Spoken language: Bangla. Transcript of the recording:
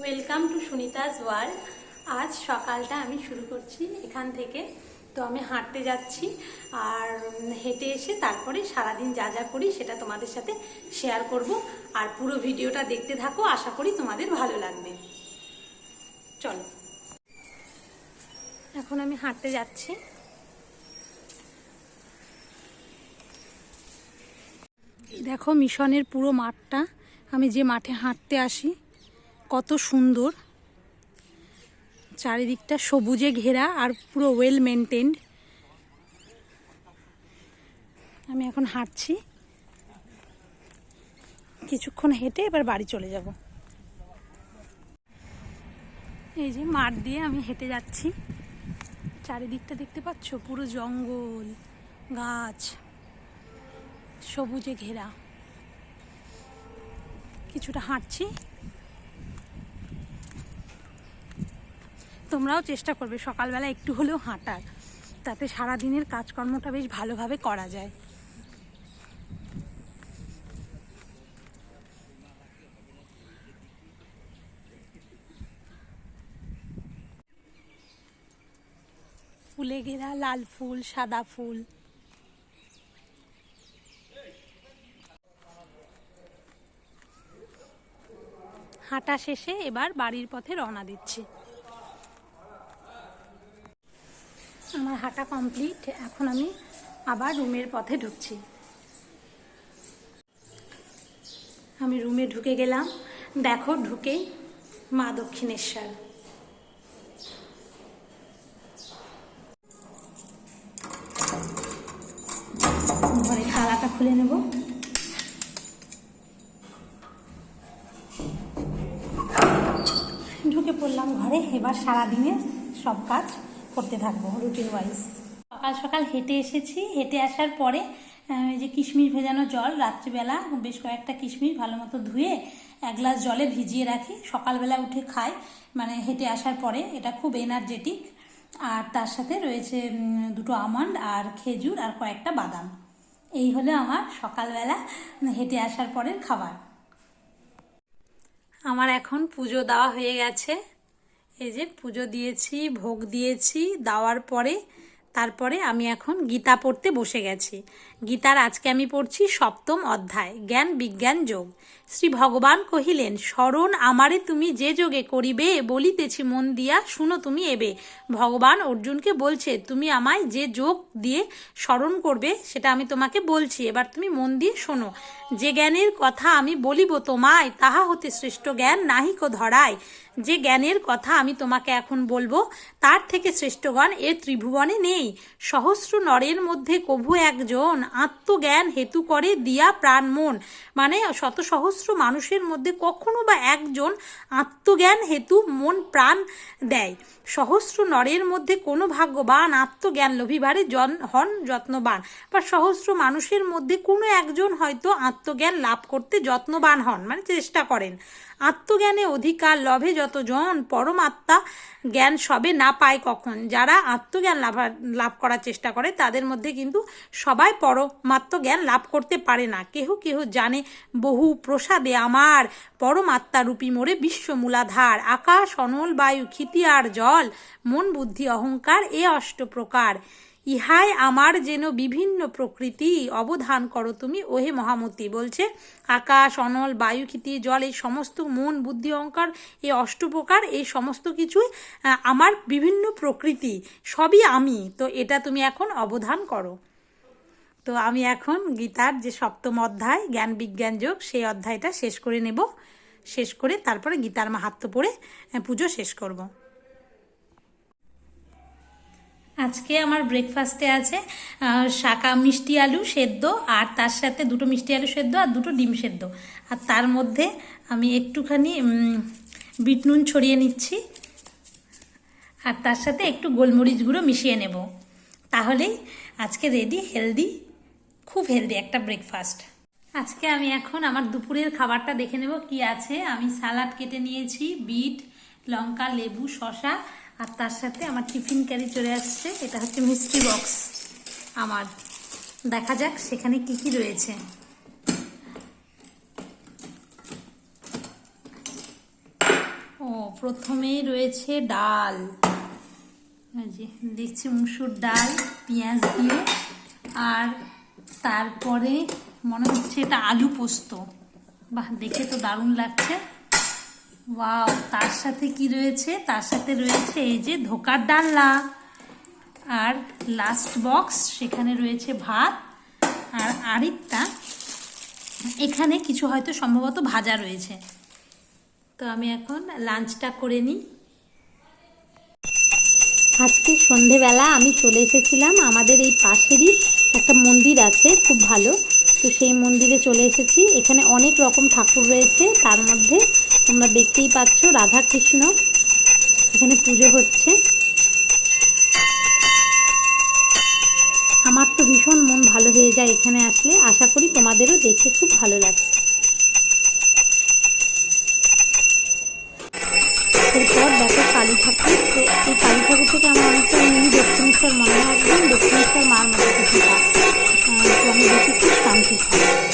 ওয়েলকাম টু সুনিতাস ওয়ার্ল্ড আজ সকালটা আমি শুরু করছি এখান থেকে। তো আমি হাঁটতে যাচ্ছি আর হেঁটে এসে তারপরে সারাদিন যা যা করি সেটা তোমাদের সাথে শেয়ার করব। আর পুরো ভিডিওটা দেখতে থাকো, আশা করি তোমাদের ভালো লাগবে। চলো। এখন আমি হাঁটতে যাচ্ছি। দেখো মিশনের পুরো মাঠটা। আমি যে মাঠে হাঁটতে আসি কত সুন্দর। চারিদিকটা সবুজে ঘেরা আর পুরো ওয়েল মেনটেন্ড আমি এখন হাঁটছি। কিছুক্ষণ হেঁটে এবার বাড়ি চলে যাব। এই যে মাঠ দিয়ে আমি হেঁটে যাচ্ছি। চারিদিকটা দেখতে পাচ্ছ? পুরো জঙ্গল, গাছ, সবুজে ঘেরা। কিছুটা হাঁটছি। তোমরাও চেষ্টা করবে সকালবেলা একটু হলেও হাঁটার। তাতে সারা দিনের কাজকর্মটা বেশ ভালোভাবে করা যায়। ফুলে ঘেরা লাল ফুল, সাদা ফুল। হাঁটা শেষে এবার বাড়ির পথে রওনা দিচ্ছি। আমার হাঁটা কমপ্লিট, এখন আমি আবার রুমের পথে ঢুকছি। আমি রুমে ঢুকে গেলাম। দেখো ঢুকেই মা দক্ষিণেশ্বর। ঘরে তালাটা খুলে নেব। ঢুকে পড়লাম ঘরে, এবার সারাদিনে সব কাজ করতে থাকব রুটিন ওয়াইজ সকাল সকাল হেঁটে এসেছি। হেঁটে আসার পরে যে কিশমিশ ভেজানো জল, রাত্রিবেলা বেশ কয়েকটা কিশমিশ ভালো মতো ধুয়ে এক গ্লাস জলে ভিজিয়ে রাখি। সকালবেলা উঠে খাই। মানে হেঁটে আসার পরে এটা খুব এনার্জেটিক আর তার সাথে রয়েছে দুটো আমন্ড আর খেজুর আর কয়েকটা বাদাম। এই হলো আমার সকালবেলা হেঁটে আসার পরের খাবার। আমার এখন পুজো দেওয়া হয়ে গেছে। এই যে পুজো দিয়েছি, ভোগ দিয়েছি, দেওয়ার পরে তারপরে আমি এখন গীতা পড়তে বসে গেছি। গীতার আজকে আমি পড়ছি সপ্তম অধ্যায়, জ্ঞান বিজ্ঞান যোগ। শ্রী ভগবান কহিলেন স্মরণ আমারে তুমি যে যোগে করিবে বলিতেছি মন দিয়া, শুনো তুমি এবে। ভগবান অর্জুনকে বলছে, তুমি আমায় যে যোগ দিয়ে স্মরণ করবে, সেটা আমি তোমাকে বলছি। এবার তুমি মন দিয়ে শোনো। যে জ্ঞানের কথা আমি বলিব তোমায়, তাহা হতে শ্রেষ্ঠ জ্ঞান নাহিক ধরায়। যে জ্ঞানের কথা আমি তোমাকে এখন বলব, তার থেকে শ্রেষ্ঠগণ এ ত্রিভুবনে নেই। সহস্র নরের মধ্যে কভু একজন আত্মজ্ঞান হেতু করে দিয়া প্রাণ মন। মানে শত সহস্র মানুষের মধ্যে কখনো বা একজন আত্মজ্ঞান হেতু মন প্রাণ দেয়। সহস্র নরের মধ্যে কোনো ভাগ্যবান আত্মজ্ঞান লোভিবারে জন হন যত্নবান বা সহস্র মানুষের মধ্যে কোনো একজন হয়তো আত্মজ্ঞান লাভ করতে যত্নবান হন মানে চেষ্টা করেন। আত্মজ্ঞানে অধিকার লভে যতজন পরমাত্মা জ্ঞান সবে না পায় কখন? যারা আত্মজ্ঞান লাভ লাভ করার চেষ্টা করে, তাদের মধ্যে কিন্তু সবাই পরমাত্ম জ্ঞান লাভ করতে পারে না। কেহ কেহ জানে, বহু প্রসাদে আমার পরমাত্মা রূপী মোরে বিশ্ব মূলাধার। আকাশ, অনল বায়ু, ক্ষিতি আর জল, মন, বুদ্ধি, অহংকার, এ অষ্ট প্রকার। ইহাই আমার যেন বিভিন্ন প্রকৃতি। অবধান করো তুমি, ওহে মহামতি। বলছে, আকাশ, অনল, বায়ু, ক্ষিতি, জল, এই সমস্ত মন, বুদ্ধি, অহংকার, এই অষ্টপ্রকার, এই সমস্ত কিছুই আমার বিভিন্ন প্রকৃতি, সবই আমি। তো এটা তুমি এখন অবধান করো। তো আমি এখন গীতার যে সপ্তম অধ্যায়, জ্ঞান বিজ্ঞান যোগ, সেই অধ্যায়টা শেষ করে নেব। শেষ করে তারপরে গীতার মাহাত্ম পড়ে পুজো শেষ করব। আজকে আমার ব্রেকফাস্টে আছে শাকা মিষ্টি আলু সেদ্ধ আর তার সাথে দুটো মিষ্টি আলু সেদ্ধ আর দুটো ডিম সেদ্ধ। আর তার মধ্যে আমি একটুখানি বিট নুন ছড়িয়ে নিচ্ছি আর তার সাথে একটু গোলমরিচ গুঁড়ো মিশিয়ে নেব। তাহলেই আজকে রেডি হেলদি খুব হেলদি একটা ব্রেকফাস্ট আজকে আমি এখন আমার দুপুরের খাবারটা দেখে নেব কি আছে। আমি সালাড কেটে নিয়েছি, বিট, লঙ্কা, লেবু শশা আর তার সাথে আমার টিফিন ক্যারি চলে আসছে। এটা হচ্ছে মিষ্টি বক্স। আমার। দেখা যাক সেখানে কি কি রয়েছে। ও প্রথমেই রয়েছে ডাল। দেখছি মুসুর ডাল, পেঁয়াজ দিয়ে। আর তারপরে মনে হচ্ছে এটা আলু পোস্ত। বাহ, দেখে তো দারুণ লাগছে। ওয়াও, তার সাথে কি রয়েছে? তার সাথে রয়েছে এই যে ধোকার ডালনা। আর লাস্ট বক্স সেখানে রয়েছে ভাত আর আরেকটা এখানে কিছু হয়তো সম্ভবত ভাজা রয়েছে। তো আমি এখন লাঞ্চটা করে নিই। আজকে সন্ধেবেলা আমি চলে এসেছিলাম আমাদের এই পাশেরই একটা মন্দির আছে, খুব ভালো। তো সেই মন্দিরে চলে এসেছি। এখানে অনেক রকম ঠাকুর রয়েছে। তার মধ্যে তোমরা দেখতেই পাচ্ছ রাধা কৃষ্ণ এখানে পুজো হচ্ছে। আমার তো ভীষণ মন ভালো হয়ে যায় এখানে আসলে। আশা করি তোমাদেরও দেখে খুব ভালো লাগছে। এরপর দেখো কালী ঠাকুর। তো এই কালী ঠাকুর থেকে আমার অনেকটা মিনি দক্ষিণেশ্বর মনে হয় একদম। দক্ষিণেশ্বর মার মতো কিছু রেখেছি